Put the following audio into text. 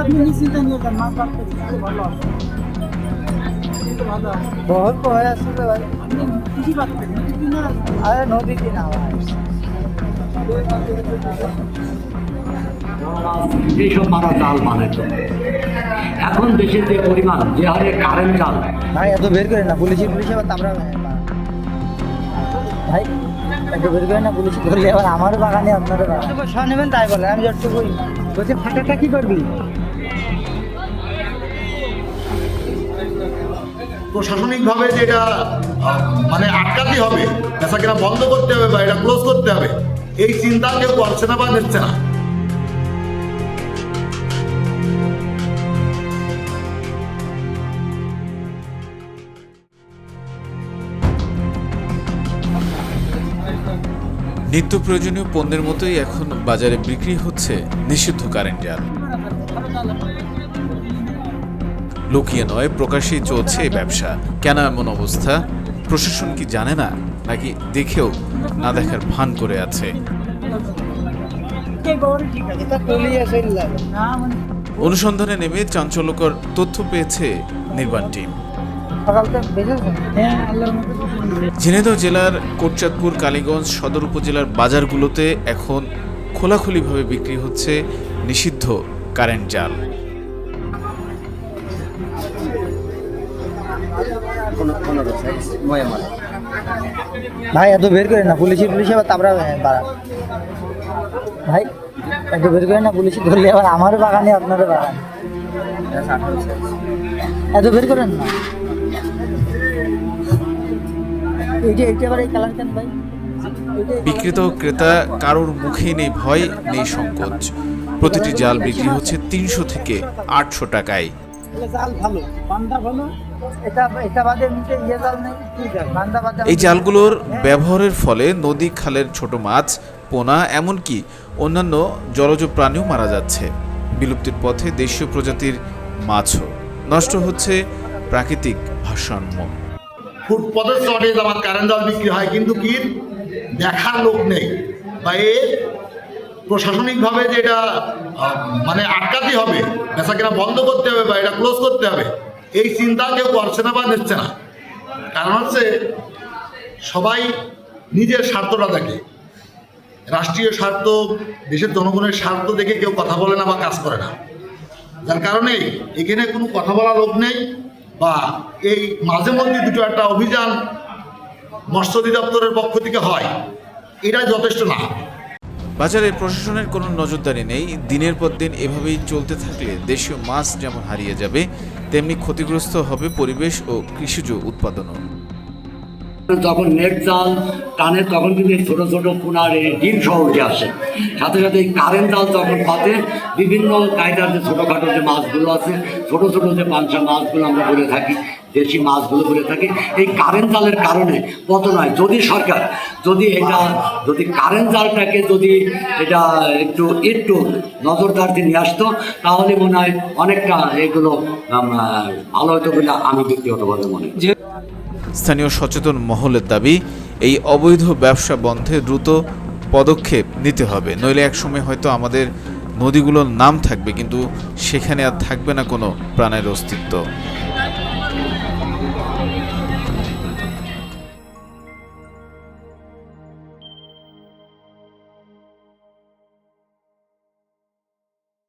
আপনি নিশ্চিন্ত নিয়ে যান মাছ ভালো আছে। এইসব মারা জাল মানে তো। এখন দেশের যে পরিমাণ যে হারে কারেন্ট জাল। ভাই এত বের করে না পুলিশি পুলিশে আমরা ভাই এত বের না পুলিশ ধরলে আবার আমারও বাগানে আপনারও বাগানে। সব নেবেন তাই বলে আমি যতটুকু বলছি ফাটাটা কি করবি? প্রশাসনিকভাবে যে এটা মানে আটকাতে হবে বন্ধ করতে হবে বা এটা ক্লোজ করতে হবে এই চিন্তা কেউ করছে না বা নিচ্ছে না। নিত্য প্রয়োজনীয় পণ্যের মতোই এখন বাজারে বিক্রি হচ্ছে নিষিদ্ধ কারেন্ট জাল লুকিয়ে নয় প্রকাশ্যেই চলছে এই ব্যবসা। কেন এমন অবস্থা? প্রশাসন কি জানে না, নাকি দেখেও না দেখার ভান করে আছে? অনুসন্ধানে নেমে চাঞ্চল্যকর তথ্য পেয়েছে নির্বাণ টিম। ঝিনাইদহ জেলার কোটচাঁদপুর কালীগঞ্জ সদর উপজেলার বাজারগুলোতে এখন খোলাখুলিভাবে বিক্রি হচ্ছে নিষিদ্ধ কারেন্ট জাল। ভাই এত বের করে না পুলিশি পুলিশে আবার আমরা বাড়া ভাই এত বের করে না পুলিশি ধরলে আবার আমারও বাগানে আপনারও বাগান। এত বের করেন না। বিক্রেতা ক্রেতা কারোর মুখে নেই ভয় নেই সংকোচ। প্রতিটি জাল বিক্রি হচ্ছে তিনশো থেকে আটশো টাকায়। ইয়ে এই জালগুলোর ব্যবহারের ফলে নদী খালের ছোট মাছ পোনা এমনকি অন্যান্য জলজ প্রাণীও মারা যাচ্ছে। বিলুপ্তির পথে দেশীয় প্রজাতির মাছও নষ্ট হচ্ছে প্রাকৃতিক ভারসাম্য। ফুটপথের চটে আমার কারেন্ট জাল বিক্রি হয়, কিন্তু কি দেখার লোক নেই। বা এ প্রশাসনিকভাবে যে এটা মানে আটকাতে হবে পেশা কেনা বন্ধ করতে হবে বা এটা ক্লোজ করতে হবে, এই চিন্তা কেউ করছে না বা নিচ্ছে না। কারণ হচ্ছে সবাই নিজের স্বার্থটা দেখে। রাষ্ট্রীয় স্বার্থ, দেশের জনগণের স্বার্থ দেখে কেউ কথা বলে না বা কাজ করে না। যার কারণে এখানে কোনো কথা বলা লোক নেই। বা এই মাঝে মধ্যে দুটো একটা অভিযান মৎস্য অধিদপ্তরের পক্ষ থেকে হয় এটা যথেষ্ট না। বাজারে প্রশাসনের কোনো নজরদারি নেই। দিনের পর দিন এভাবেই চলতে থাকলে দেশীয় মাছ যেমন হারিয়ে যাবে, তেমনি ক্ষতিগ্রস্ত হবে পরিবেশ ও কৃষিজ উৎপাদনও। যখন নেট জাল টানে তখন কিন্তু এই ছোটো ছোটো পোনার এই ডিম সহ উঠে আসে। সাথে সাথে এই কারেন্ট জাল যখন পাতে বিভিন্ন কায়দার যে ছোটোখাটো যে মাছগুলো আছে, ছোটো ছোটো যে পাঞ্চা মাছগুলো আমরা বলে থাকি, দেশি মাছগুলো বলে থাকি, এই কারেন্ট জালের কারণে পতন হয় যদি সরকার যদি এটা, যদি কারেন্ট জালটাকে যদি এটা একটু একটু নজরদার দিয়ে নিয়ে আসতো, তাহলে মনে হয় অনেকটা এগুলো ভালো হতো বলে আমি ব্যক্তিগতভাবে মনে করি। স্থানীয় সচেতন মহলের দাবি, এই অবৈধ ব্যবসা বন্ধে দ্রুত পদক্ষেপ নিতে হবে। নইলে একসময় হয়তো আমাদের নদীগুলোর নাম থাকবে, কিন্তু সেখানে আর থাকবে না কোনো প্রাণের অস্তিত্ব।